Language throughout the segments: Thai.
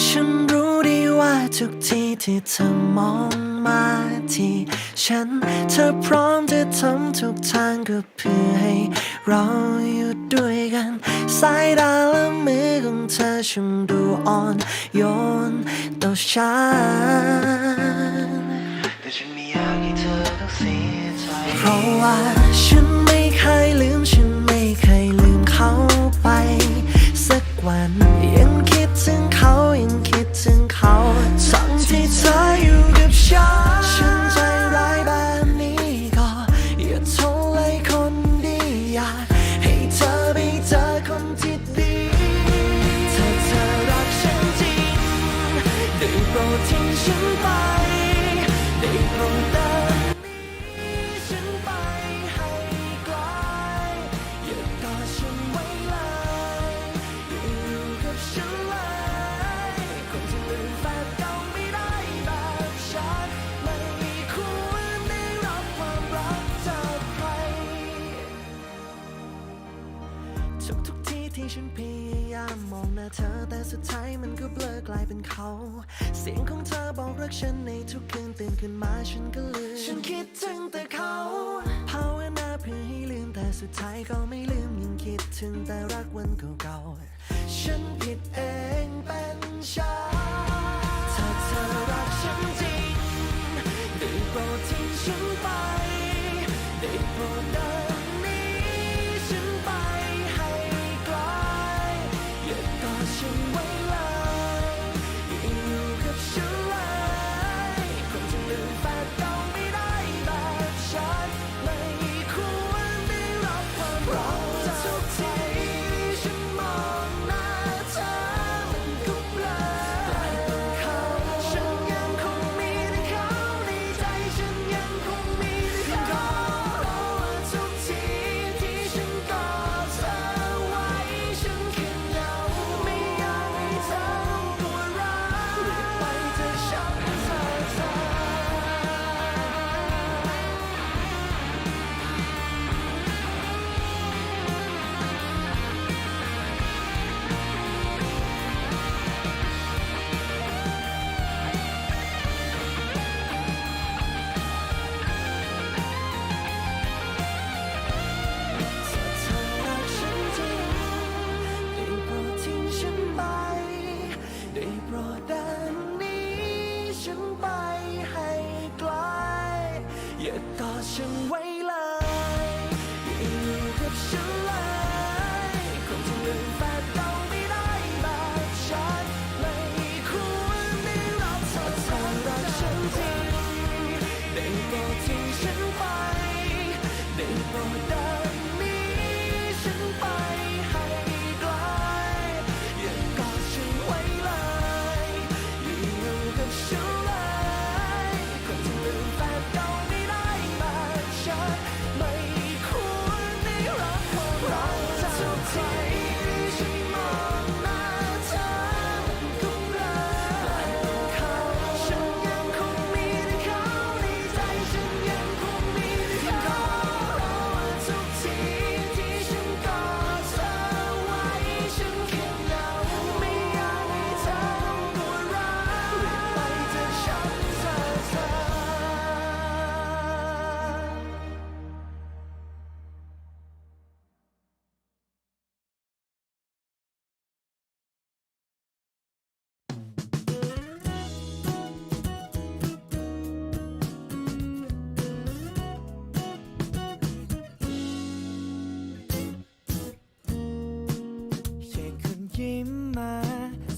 ฉันรู้ดีว่าทุกทีที่เธอมองมาที่ฉัน เธอพร้อมจะทำทุกทางก็เพื่อให้เราอยู่ด้วยกัน สายตาและมือของเธอช่างดูอ่อนโยนต่อฉันแต่ฉันไม่อยากให้เธอต้องเสียใจ เพราะว่าฉันไม่เคยลืม ที่ฉันพยายามมองหน้าเธอ แต่สุดท้ายมันก็เบลอกลายเป็นเขา เสียงของเธอบอกรักฉันในทุกคืนตื่นขึ้นมาฉันก็ลืม ฉันคิดถึงแต่เขาภาวนาเพื่อให้ลืมแต่สุดท้ายก็ไม่ลืมยังคิดถึงแต่รักวันเก่าๆ ฉันผิดเองเป็นฉัน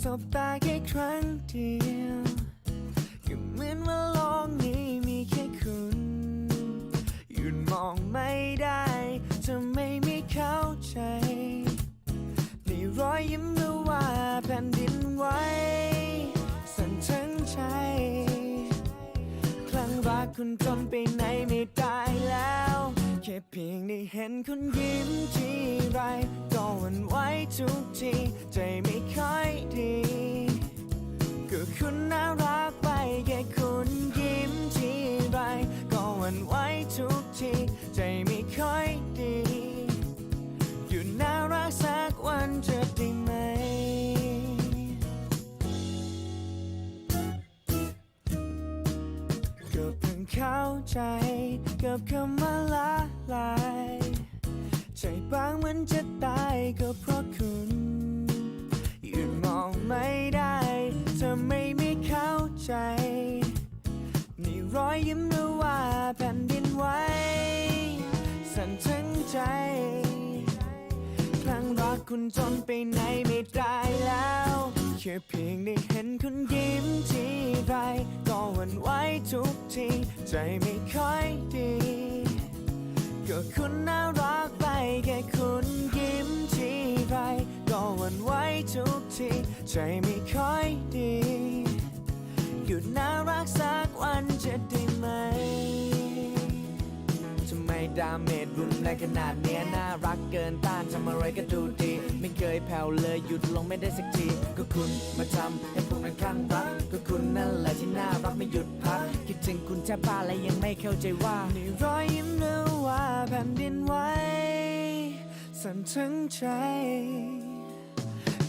สบตาแค่ครั้งเดียวก็เหมือนว่าโลกนี้มีแค่คุณหยุดมองไม่ได้จะไม่มีเข้าใจในรอยยิ้มรู้ว่าแผ่นดินไหวสั่นทั้งใจครั้งรักคุณจนไปไหนไม่ได้แล้ว พียงได้เห็นคุณยิ้มทีไรก็วันไหวทุกที ใจไม่ค่อยดี ก็คุณน่ารักไปแค่คุณยิ้มทีไรก็วันไหวทุกที ใจไม่ค่อยดี อยู่น่ารักสักวันจะได้ไหมก็เพิ่งเข้าใจกับคำว่าลา ใจบางมันจะตายก็เพราะคุณยุดมองไม่ได้เธอไม่ไม่เข้าใจนี่รอยยิ้มหรือว่าแผ่นดินไหวสั่นทั้งใจครั้งรักคุณจนไปไหนไม่ได้แล้วแค่เพียงได้เห็นคุณยิ้มทีไรก็หวั่นไหวทุกที ใจไม่ค่อยดี ก็คุณน่ารักไปแค่คุณยิ้มทีไรก็หวั่นไหวทุกทีใจไม่ค่อยดี หยุดน่ารักสักวันจะได้ไหมทำไมดาเมจรุนแรงขนาดเนี้ยน่ารักเกินต้านทำอะไรก็ดูดี ไม่เคยแผ่วเลยหยุดลงไม่ได้สักที ก็คุณมาทำให้พวกนั้นข้างรัก ก็คุณนั่นแหละที่น่ารักไม่หยุดพัก คิดถึงคุณแทบบ้าและยังไม่เข้าใจว่านี่รอยยิ้มหรือ ว่าแผ่นดินไหวสั่นทั้งใจ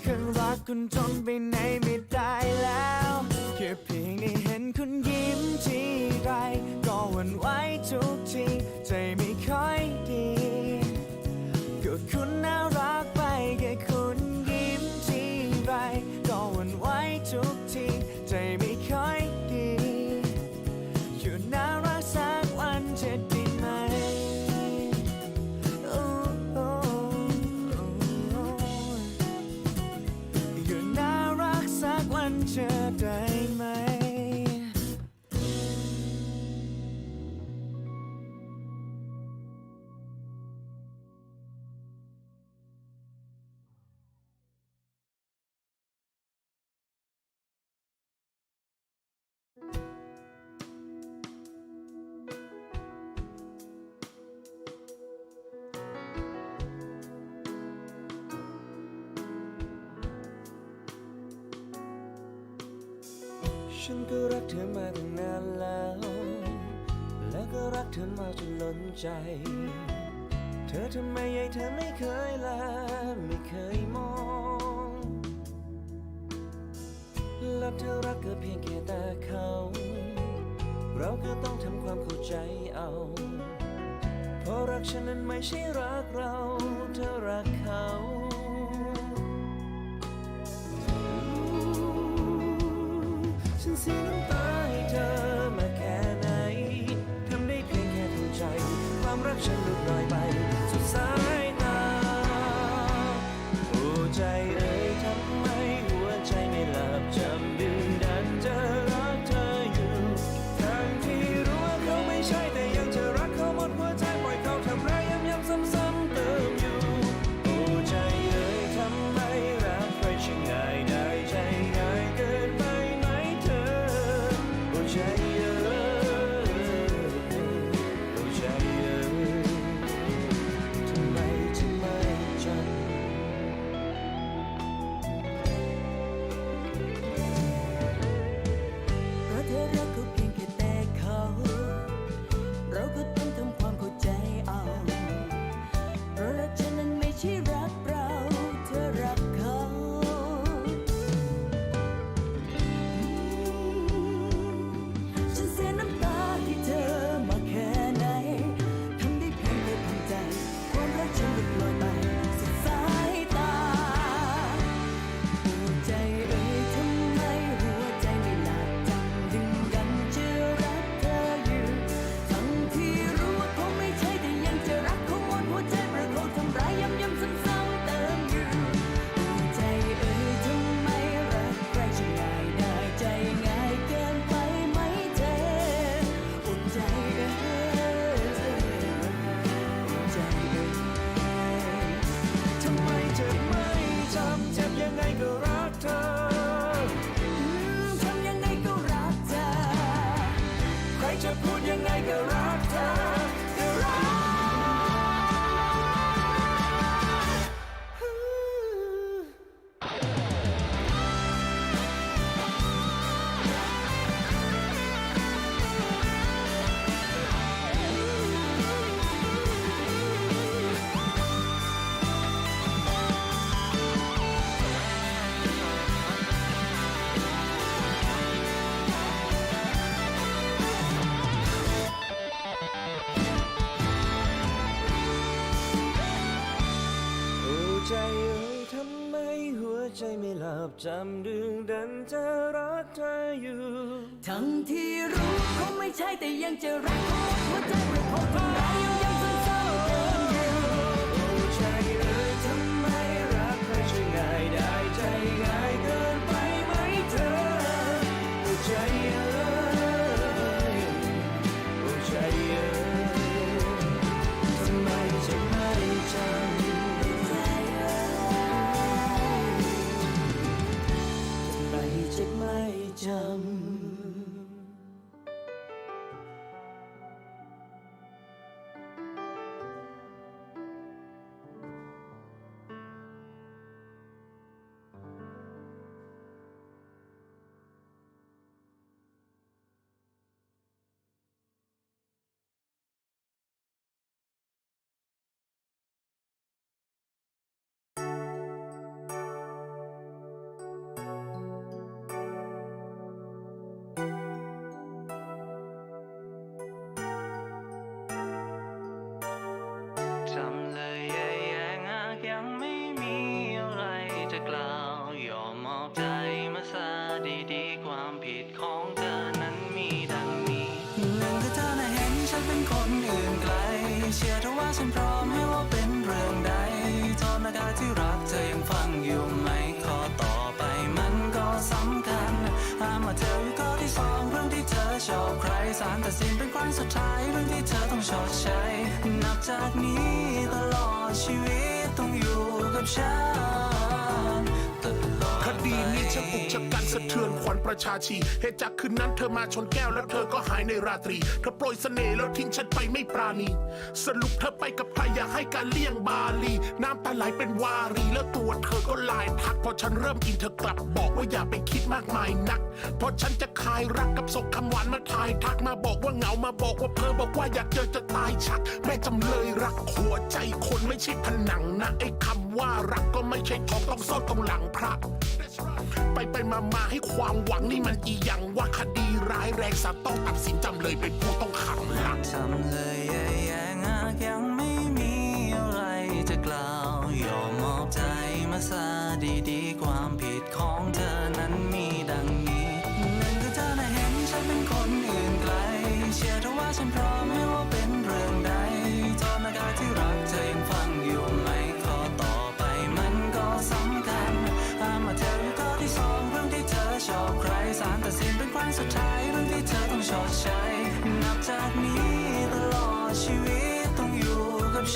ข้างรักคุณจนไปไหนไม่ได้แล้วแค่เพียงได้เห็นคุณยิ้มทีไรก็หวั่นไหวทุกทีใจไม่ค่อยดีก็คุณน่ารักไปแค่คุณยิ้มทีไรก็หวั่นไหวทุกที รักเธอมาตั้งนานแล้ว แล้วก็รักเธอมาจนล้นใจ เธอทำไมยัยเธอไม่เคยลาไม่เคยมอง แล้วเธอรักก็เพียงแค่แต่เขา เราก็ต้องทำความเข้าใจเอา เพราะรักฉันนั้นไม่ใช่รักเรา เธอรักเขา เสียน้ำตาให้เธอมาแค่ไหนทำได้เพียงแค่ทำใจ ความรักฉันหลุดลอยไป จำเรื่องดันจะรักเธออยู่ ทั้งที่รู้เขาไม่ใช่แต่ยังจะรักเขา ตัดสินเป็นครั้งสุดท้ายเรื่องที่เธอต้องชดใช้ นับจากนี้ตลอดชีวิตต้องอยู่กับฉัน สะเทือนขวัญประชาชีเหตุจากคืนนั้นเธอมาชนแก้วแล้วเธอก็หายในราตรี เธอโปรยเสน่ห์แล้วทิ้งฉันไปไม่ปราณี สรุปเธอไปกับใครอยากให้การเลี่ยงบาลี น้ำตาไหลเป็นวารีแล้วตัวเธอก็ลายทักพอฉันเริ่มอินเธอกลับบอกว่าอย่าไปคิดมากมายนักพอฉันจะคลายรักกับส่งคำหวานมาทายทักมาบอกว่าเหงามาบอกว่าเพ้อบอกว่าอยากเจอจะตายชัก แม่จำเลยรักหัวใจคนไม่ใช่ผนังนะไอ้คำว่ารักก็ไม่ใช่ทองต้องซ่อนตรงหลังพระ ไปไปมามาให้ความหวังนี่มันอีหยังว่าคดีร้ายแรงสาต้องตัดสินจำเลยเป็นผู้ต้องขังหลักจำเลยแย่แงากยังไม่มีอะไรจะกล่าวยอมมอบใจมาซะดีดีความผิด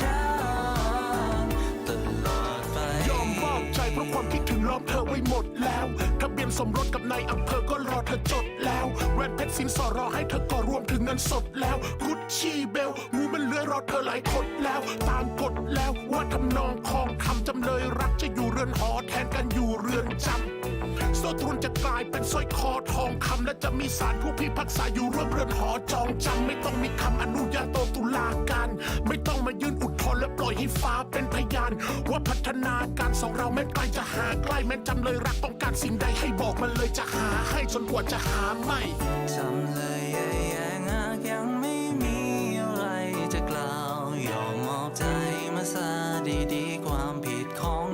ฉันตลอดไป ยอมมอบใจเพราะความคิดถึงล้อมเธอไว้หมดแล้วทะเบียนสมรสกับนายอำเภอก็รอเธอจดแล้วแหวนเพชรสินสอดรอให้เธอก็รวมถึงเงินสดแล้วกุชชี่เบลงูมันเลื้อยรอเธอหลายคนแล้ว ตามกฎแล้วว่าทำนองคองคำจำเลยรักจะอยู่เรือนหอแทนกันอยู่เรือนจำโซ่ตรวนจะกลายเป็นสร้อยคอทองคำและจะมีศาลผู้พิพากษาอยู่ร่วมเรือนหอจองจำไม่ต้องมีคำอนุญาโตตุลาการไม่ต้องมายื่นอุ รณ์และปล่อยให้ฟ้าเป็นพยาน ว่าพัฒนาการสองเราแม้ไกลจะหาใกล้แม้จำเลยรักต้องการสิ่งใดให้บอกมันเลยจะหาให้จนกว่าจะหาไม่จำเลยแย่แย่งากยังไม่มีอะไรจะกล่าวยอมมอบใจมาซะดีดีความผิดของ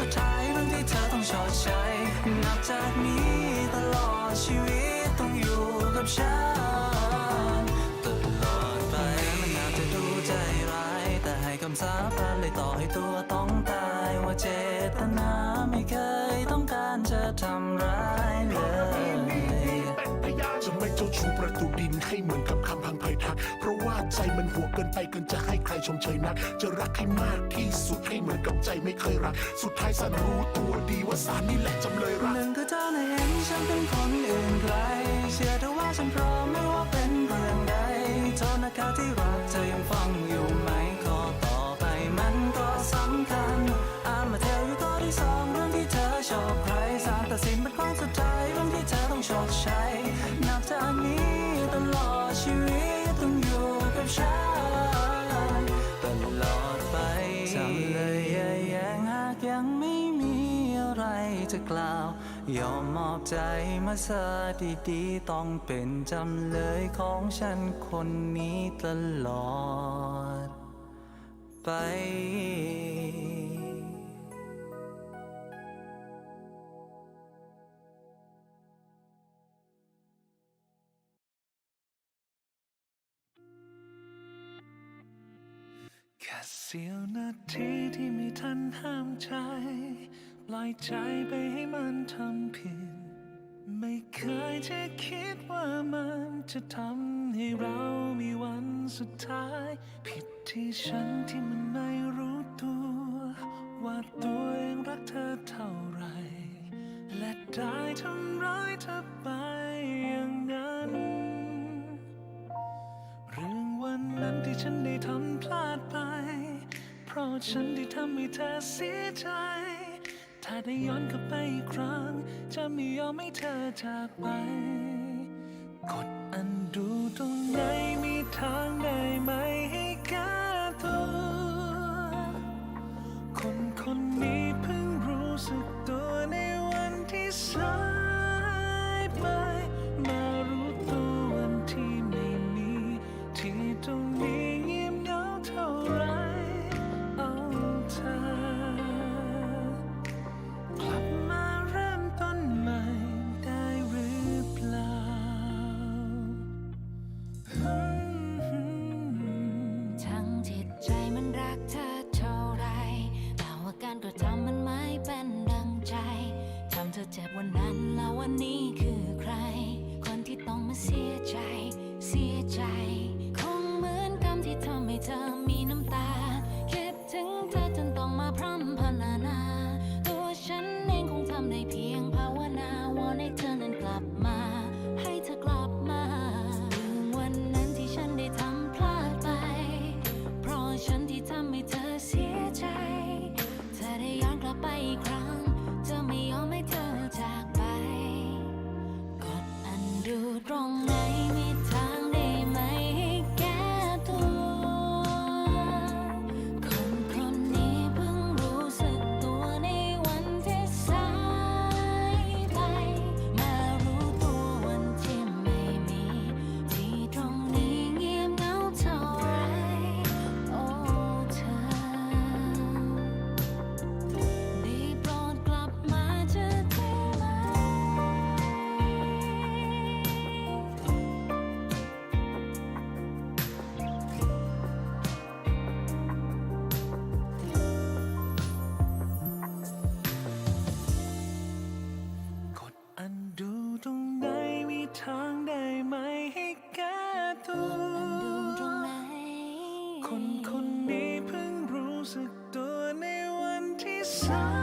สุดท้ายเรื่องที่เธอต้องชดใช้ นับจากนี้ตลอดชีวิตต้องอยู่กับฉัน มันหัวเกินไปกินจะให้ใครชมเชยนัก จะรักให้มากที่สุดให้เหมือนกับใจไม่เคยรัก สุดท้ายสารรู้ตัวดีว่าสารนี่แหละจำเลยรักหนึ่งคือเธอนะเห็นฉันเป็นคนอื่นไกล เชื่อเถอว่าฉันพร้อมไม่ว่าเป็นเรื่องใดโทษนะคะที่รักเธอยังฟังอยู่ไหมขอต่อไปมันก็สำคัญอามาเทลอยู่ข้อที่สองเรื่องที่เธอชอบใครสารตัดสินเป็นครั้งสุดท้ายเรื่องที่เธอต้องชดใช้ กล่าว ยอมมอบใจมาซะดีๆ ต้องเป็นจำเลยของฉันคนนี้ตลอด ไปแค่เสี้ยวนาทีที่ไม่ทันห้ามใจ ปล่อยใจไปให้มันทำผิด ไม่เคยจะคิดว่ามันจะทำให้เรามีวันสุดท้าย ผิดที่ฉันที่มันไม่รู้ตัว ว่าตัวเองรักเธอเท่าไร และได้ทำร้ายเธอไปอย่างนั้น เรื่องวันนั้นที่ฉันได้ทำพลาดไป เพราะฉันที่ทำให้เธอเสียใจ ถ้าได้ย้อนกลับไปอีกครั้ง จะไม่ยอมให้เธอจากไป กดอันดูตรงไหนมีทางได้ไหมให้แก้ตัว คนคนนี้เพิ่งรู้สึกตัวในวันที่สายไป มารู้ตัววันที่ไม่มีที่ตรงนี้ ค